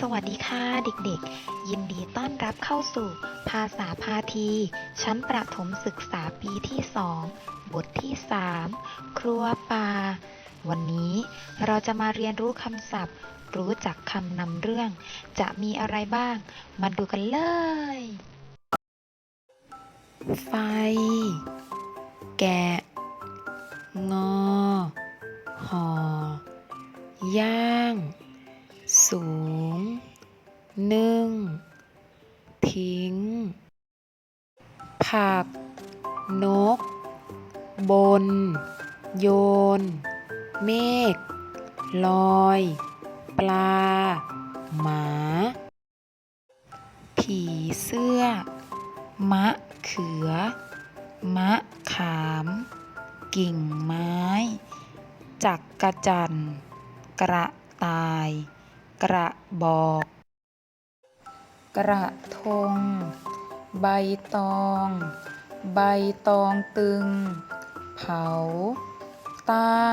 สวัสดีค่ะเด็กๆ ยินดีต้อนรับเข้าสู่ภาษาพาที ชั้นประถมศึกษาปีที่ 2 บทที่ 3 ครัวป่า วันนี้เราจะมาเรียนรู้คำศัพท์ รู้จักคำนำเรื่อง จะมีอะไรบ้าง มาดูกันเลย ไฟ แกะ งอ ห่อย่างสูง นึ่ง ทิ้ง ผัก นก บน โยน เมฆ ลอย ปลา หมา ผีเสื้อ มะเขือ มะขาม กิ่งไม้ จักกระจัน กระต่าย กระบอก กระทง ใบตอง ใบตองตึง เผา ใต้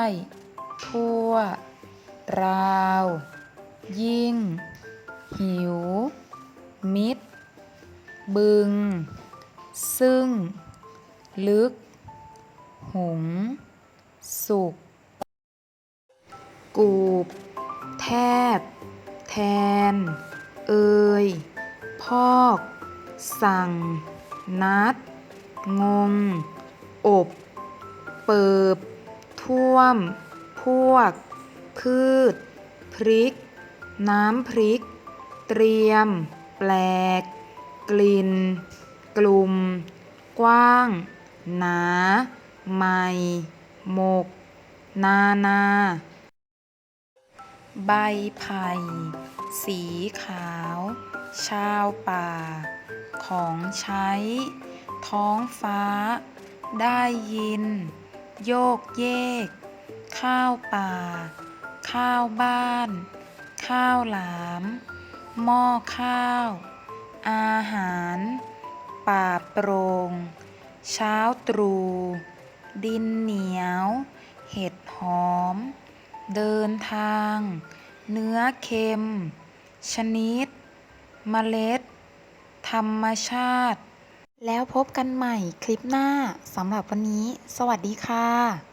ทั่ว ราว ยิ่ง หิว มิด บึง ซึ่ง ลึก หุง สุก กูบ แทบ แทน เอ่ย พอก สั่ง นัดงงอบ เปิบ ท่วม พวก พืช พริก น้ำพริก เตรียม แปลก กลิ่น กลุ่ม กว้าง หนา ใหม่ หมก นานา ใบไผ่ สีขาว ชาวป่า ของใช้ ท้องฟ้า ได้ยิน โยกเยก ข้าวป่า ข้าวบ้าน ข้าวหลาม หม้อข้าว อาหาร ป่าโปร่งเช้าตรู่ดินเหนียว เห็ดหอม เดินทาง เนื้อเค็ม ชนิด เมล็ด ธรรมชาติ แล้วพบกันใหม่คลิปหน้าสำหรับวันนี้ สวัสดีค่ะ